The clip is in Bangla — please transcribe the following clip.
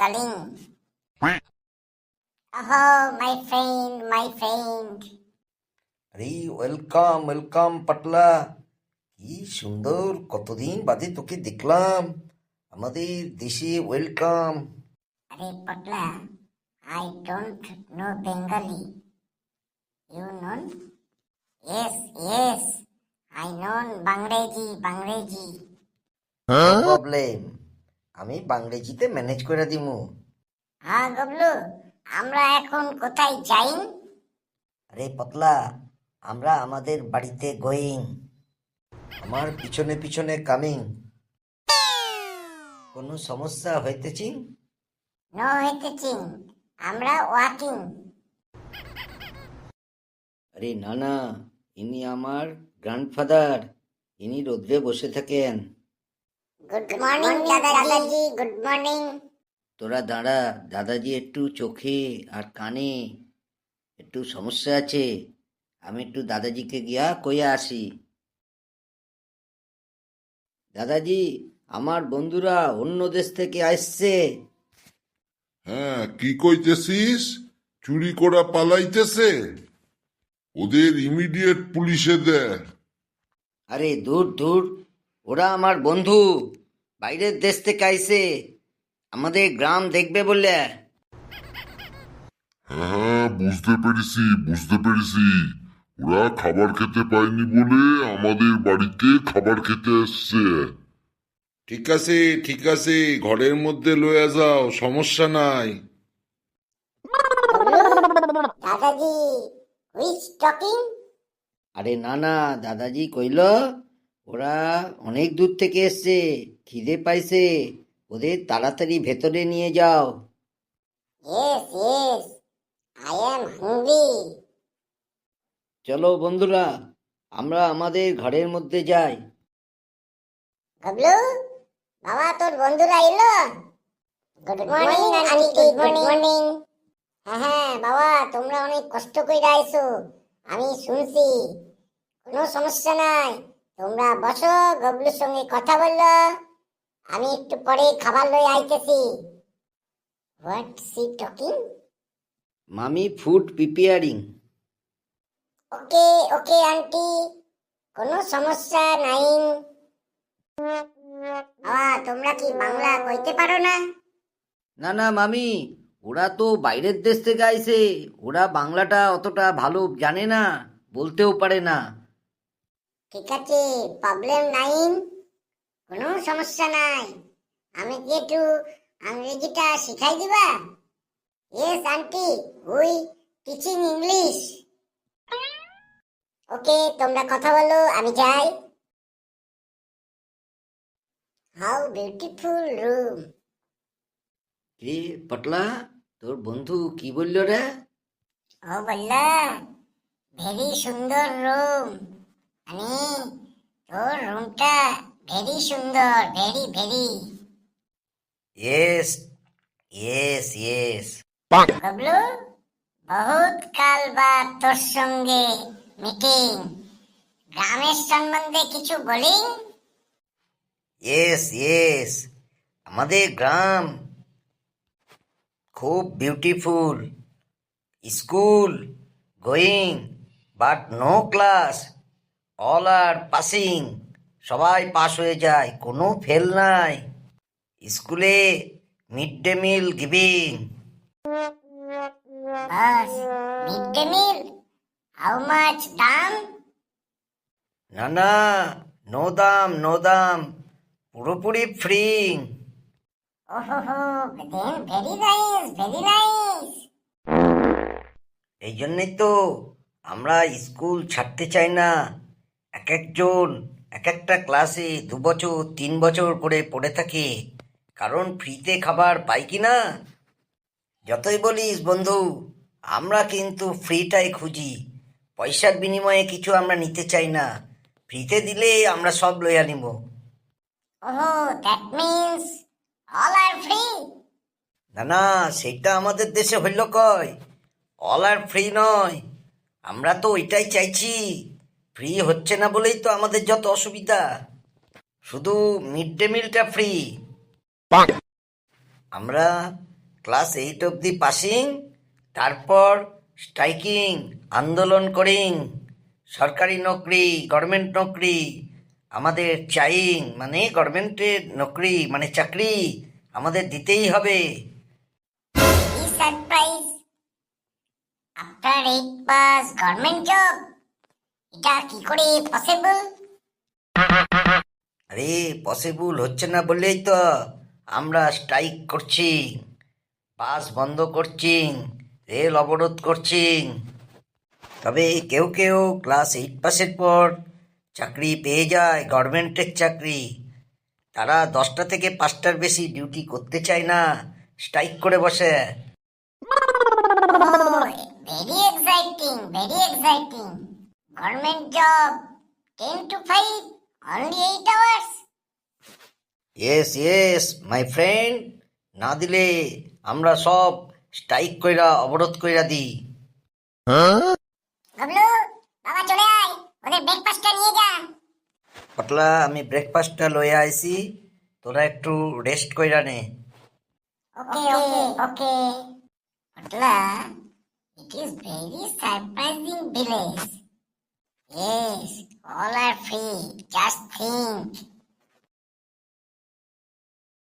calling. Oh, my friend, my friend. আরে ওয়েলকাম ওয়েলকাম পাটলা কি সুন্দর কতদিন বাদে তোকে দেখলাম আমাদের দেশে welcome Are Patla, I don't know Bengali. You know? Yes, yes. I know Bangladeshi, Bangladeshi. Problem আমি বাংরেজিতে ম্যানেজ করে দিমু। হ্যাঁ গবলু আমরা এখন কোথায় যাই? আরে পতলা আমরা আমাদের বাড়িতে গোয়িং আমার পিছনে পিছনে কামিং কোনো সমস্যা হইতেছি? নো হইতেছি। আমরা ওয়াকিং আরে না না ইনি আমার গ্র্যান্ডফাদার ইনি রোদ্রে বসে থাকেন। গুড মর্নিং দাদাজি গুড মর্নিং তোরা দাঁড়া দাদাজি একটু চোখে আর কানে একটু সমস্যা আছে। আমি একটু দাদাজিকে গিয়া কইয়া আসি। দাদাজি আমার বন্ধুরা অন্য দেশ থেকে আসছে। হ্যাঁ কি কইতেছিস? চুরি করা পালাইতেছে। ওদের ইমিডিয়েট পুলিশে দে। আরে দূর দূর। ওরা আমার বন্ধু। বাইরের দেশ থেকে আইসে আমাদের গ্রাম দেখবে বললে হ্যাঁ বুঝতে পেরেছি বুঝতে পেরেছি। ওরা খাবার খেতে পায়নি বলে আমাদের বাড়িতে খাবার খেতে এসছে। ঠিক আছে ঠিক আছে ঘরের মধ্যে লয়ে যাও সমস্যা নাই। দাদাজি টকিং আরে না না দাদাজি কইল ওরা অনেক দূর থেকে এসছে খিদে পাইছে ওদের তাড়াতাড়ি ভেতরে নিয়ে যাও। Yes yes I am hungry চলো বন্ধুরা আমরা আমাদের ঘরের মধ্যে যাই। গবলু বাবা তোর বন্ধুরা এলো? Good morning aunty good morning হ্যাঁ হ্যাঁ বাবা তোমরা অনেক কষ্ট করে আইছো আমি শুনছি। কোনো সমস্যা নাই। তোমরা বসো গবলুর সঙ্গে কথা বলল। আমি একটু পরে খাবার লই আইতেছি। হোয়াট সি টকিং মামি food preparing. Okay okay aunty. কোনো সমস্যা নাই। বাবা তোমরা কি বাংলা কইতে পারো না? না না মামি ওরা তো বাইরের দেশ থেকে আইছে। ওরা বাংলাটা অতটা ভালো জানে না বলতেও পারে না। ঠিক আছে প্রবলেম নাই কোনো সমস্যা নাই। আমি কি একটু ইংরেজিটা শিখাই দিবা? Yes aunty we teaching English okay তোমরা কথা বলো আমি যাই। হাউ বিউটিফুল রুম রে পটলা তোর বন্ধু কি বলল রে? ও বললা ভেরি সুন্দর রুম আমি তোর রুমটা ভেরি সুন্দর very very yes yes yes Bablu বহুত কাল বাদ তোর সঙ্গে মিটিং গ্রামের সম্বন্ধে কিছু বলি? ইয়েস ইয়েস আমাদের গ্রাম খুব beautiful school going but no class all are passing সবাই পাস হয়ে যায়। কোনো ফেল নাই। স্কুলে mid day meal giving bus mid day meal how much দাম? না না নো দাম নো দাম। পুরোপুরি ফ্রি এই জন্যই তো আমরা স্কুল ছাড়তে চাই না। এক একজন এক একটা ক্লাসে দু বছর তিন বছর করে পড়ে থাকে। কারণ ফ্রিতে খাবার পাই কি না? যতই বলিস বন্ধু আমরা কিন্তু ফ্রিটাই খুঁজি। পয়সার বিনিময়ে কিছু আমরা নিতে চাই না। ফ্রিতে দিলে আমরা সব লইয়া নিব না না সেটা আমাদের দেশে হইল কয়? অল আর ফ্রি নয়। আমরা তো ওইটাই চাইছি। ফ্রি হচ্ছে না বলেই তো আমাদের যত অসুবিধা। শুধু মিড ডে মিলটা ফ্রি আমরা ক্লাস এইট অবধি পাসিং তারপর স্ট্রাইকিং আন্দোলন করিং সরকারি নকরি গভর্নমেন্ট নকরি আমাদের চাইং মানে গভর্নমেন্টের নকরি মানে চাকরি আমাদের দিতেই হবে। Surprise after eight pass government job এটা কি করে পসিবল আরে পসিবল হচ্ছে না বললেই তো। আমরা স্ট্রাইক করছি বাস বন্ধ করছি রেল অবরোধ করছি। তবে কেউ কেউ ক্লাস এইট পাসের পর চাকরি পেয়ে যায় গভর্নমেন্টের চাকরি। তারা দশটা থেকে পাঁচটার বেশি ডিউটি করতে চায় না স্ট্রাইক করে বসে। Very exciting very exciting government job ten to five only eight hours yes yes my friend না দিলে আমরা সব স্ট্রাইক কইরা অবরোধ কইরা দিই। গবলু বাবা চলে আয় ওদের ব্রেকফাস্টটা নিয়ে যা। পটলা আমি ব্রেকফাস্টটা লয়ে আইছি তোরা একটু রেস্ট কইরা নে। Okay okay okay. Potla it is very surprising village yes all are free. Just think